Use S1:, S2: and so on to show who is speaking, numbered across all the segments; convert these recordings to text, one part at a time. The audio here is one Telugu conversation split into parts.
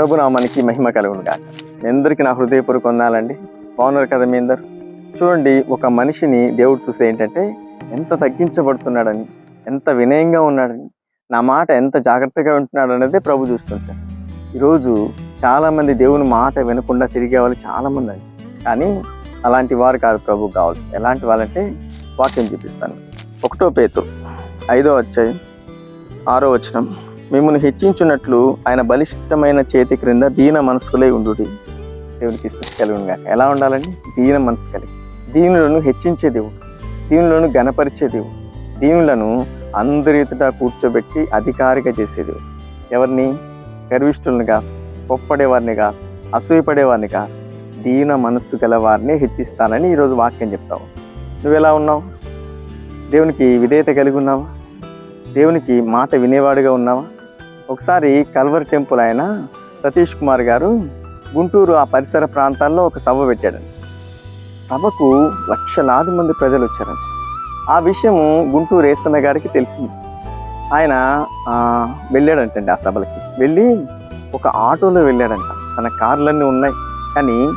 S1: ప్రభు నామానికి మహిమ కలుగును గాక మీ అందరికీ నా హృదయపూర్వక వందాలండి బాగున్నారు కదా మీ అందరు? చూడండి ఒక మనిషిని దేవుడు చూస్తే ఏంటంటే ఎంత తగ్గించబడుతున్నాడని ఎంత వినయంగా ఉన్నాడని నా మాట ఎంత జాగ్రత్తగా ఉంటున్నాడు అనేది ప్రభు చూస్తుంటాడు. ఈరోజు చాలామంది దేవుని మాట వినకుండా తిరిగే వాళ్ళు చాలామంది అండి కానీ అలాంటి వారు కాదు ప్రభు కావాల్సింది. ఎలాంటి వాళ్ళంటే వాక్యం చూపిస్తాను. ఒకటో పేతు ఐదో అధ్యాయం ఆరో వచనం. మిమ్మల్ని హెచ్చించున్నట్లు ఆయన బలిష్టమైన చేతి క్రింద దీన మనసుకులే ఉండు దేవునికి ఇష్టం కలిగి ఎలా ఉండాలండి? దీన మనసు కలిగి దీనులను హెచ్చించే దేవుడు. దీనులను గణపరిచే దేవుడు. దీనులను అందరి ఎదుట కూర్చోబెట్టి అధికారిగా చేసే దేవుడు. ఎవరిని? గర్విష్ఠులను కాదు పొప్పడేవారిని కాదు అసూయపడేవారిని కాదు దీన మనస్సు గల వారిని హెచ్చిస్తానని ఈరోజు వాక్యం చెప్తావు. నువ్వు ఎలా ఉన్నావు? దేవునికి విధేయత కలిగి ఉన్నావా? దేవునికి మాట వినేవాడుగా ఉన్నావా? ఒకసారి కల్వర్ టెంపుల్ ఆయన సతీష్ కుమార్ గారు గుంటూరు ఆ పరిసర ప్రాంతాల్లో ఒక సభ పెట్టాడండి. సభకు లక్షలాది మంది ప్రజలు వచ్చారండి. ఆ విషయము గుంటూరు ఏసన్న గారికి తెలిసింది. ఆయన వెళ్ళాడంటండి ఆ సభలకి. వెళ్ళి ఒక ఆటోలో వెళ్ళాడంట. తన కార్లన్నీ ఉన్నాయి. కానీ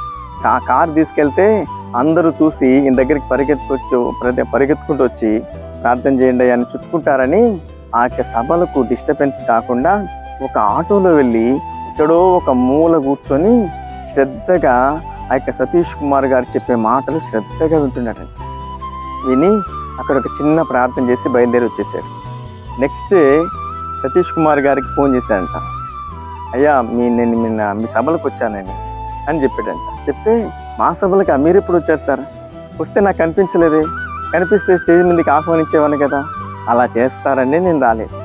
S1: ఆ కార్ తీసుకెళ్తే అందరూ చూసి ఈయన దగ్గరికి పరిగెత్తుకొచ్చు ప్రతి- పరిగెత్తుకుంటూ వచ్చి ప్రార్థన చేయండి అని చుట్టుకుంటారని ఆ యొక్క సభలకు డిస్టర్బెన్స్ కాకుండా ఒక ఆటోలో వెళ్ళి ఎక్కడో ఒక మూల కూర్చొని శ్రద్ధగా ఆ యొక్క సతీష్ కుమార్ గారు చెప్పే మాటలు శ్రద్ధగా వింటున్నాడు విని అక్కడ ఒక చిన్న ప్రార్థన చేసి బయలుదేరి వచ్చేసాడు. నెక్స్ట్ సతీష్ కుమార్ గారికి ఫోన్ చేశాడంట. అయ్యా మీ నేను నిన్న మీ సభలకు వచ్చానండి అని చెప్పాడంట. చెప్తే మా సభలకు మీరు ఎప్పుడు వచ్చారు సార్? వస్తే నాకు కనిపించలేదే. కనిపిస్తే స్టేజ్ మీదకి ఆహ్వానించేవాడిని కదా. అలా చేస్తారని నేను రాలేదు.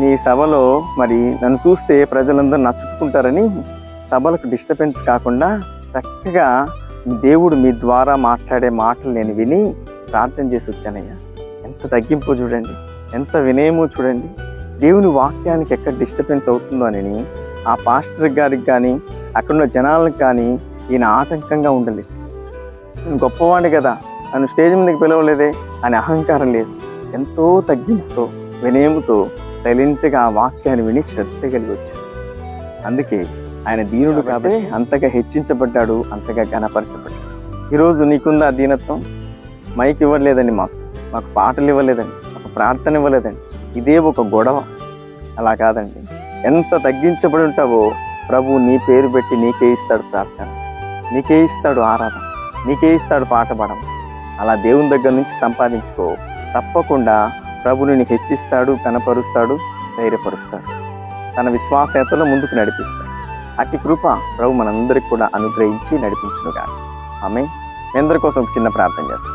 S1: నీ సభలో మరి నన్ను చూస్తే ప్రజలందరూ నచ్చుకుంటారని సభలకు డిస్టర్బెన్స్ కాకుండా చక్కగా దేవుడు మీ ద్వారా మాట్లాడే మాటలు నేను విని ప్రార్థన చేసి వచ్చానయ్యా. ఎంత తగ్గింపు చూడండి ఎంత వినయమో చూడండి. దేవుని వాక్యానికి ఎక్కడ డిస్టర్బెన్స్ అవుతుందో అని ఆ పాస్టర్ గారికి కానీ అక్కడున్న జనాలకు కానీ ఈయన ఆటంకంగా ఉండలేదు. నేను గొప్పవాడిని కదా నన్ను స్టేజ్ మీదకి పిలవలేదే అని అహంకారం లేదు. ఎంతో తగ్గింపుతో వినయముతో సైలెంట్గా ఆ వాక్యాన్ని విని శ్రద్ధ కలిగి వచ్చాడు. అందుకే ఆయన దీనుడు కాబట్టి అంతగా హెచ్చించబడ్డాడు అంతగా గణపరచబడ్డాడు ఈరోజు నీకుందా దీనత్వం? మైక్ ఇవ్వలేదండి మాకు. మాకు పాటలు ఇవ్వలేదండి మాకు ప్రార్థన ఇవ్వలేదండి. ఇదే ఒక గొడవ. అలా కాదండి. ఎంత తగ్గించబడి ఉంటావో ప్రభు నీ పేరు పెట్టి నీకే ఇస్తాడు ప్రార్థన. నీకే ఇస్తాడు ఆరాధన. నీకే ఇస్తాడు పాట పాడడం. అలా దేవుని దగ్గర నుంచి సంపాదించుకో. తప్పకుండా ప్రభుని హెచ్చిస్తాడు కనపరుస్తాడు ధైర్యపరుస్తాడు. తన విశ్వాసతలో ముందుకు నడిపిస్తాడు. అట్టి కృప ప్రభు మనందరికి కూడా అనుగ్రహించి నడిపించునుగా ఆమె మీ అందరి కోసం ఒక చిన్న ప్రార్థన చేస్తాం.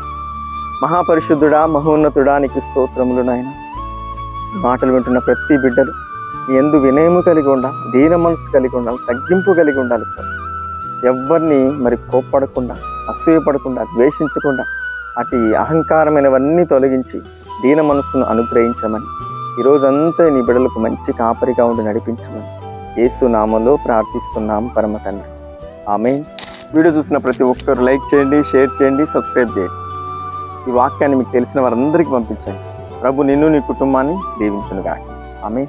S1: మహాపరిశుద్ధుడా మహోన్నతుడా నీకు స్తోత్రములు నాయన. మాటలు వింటున్న ప్రతి బిడ్డలు ఎందు వినయము కలిగి ఉండాలి దీన మనసు కలిగి ఉండాలి తగ్గింపు కలిగి ఉండాలి ఎవరిని మరి కోప్పడకుండా అసూయపడకుండా ద్వేషించకుండా అటు అహంకారమైనవన్నీ తొలగించి దీన మనస్సును అనుగ్రహించమని. ఈరోజంతా నీ బిడలకు మంచి కాపరిగా ఉండి నడిపించమని యేసు నామంలో ప్రార్థిస్తున్నాం పరమ తండ్రి. ఆమె వీడియో చూసిన ప్రతి ఒక్కరు లైక్ చేయండి షేర్ చేయండి సబ్స్క్రైబ్ చేయండి. ఈ వాక్యాన్ని మీకు తెలిసిన వారందరికీ పంపించండి. ప్రభు నిన్ను నీ కుటుంబాన్ని దీవించునుగా ఆమె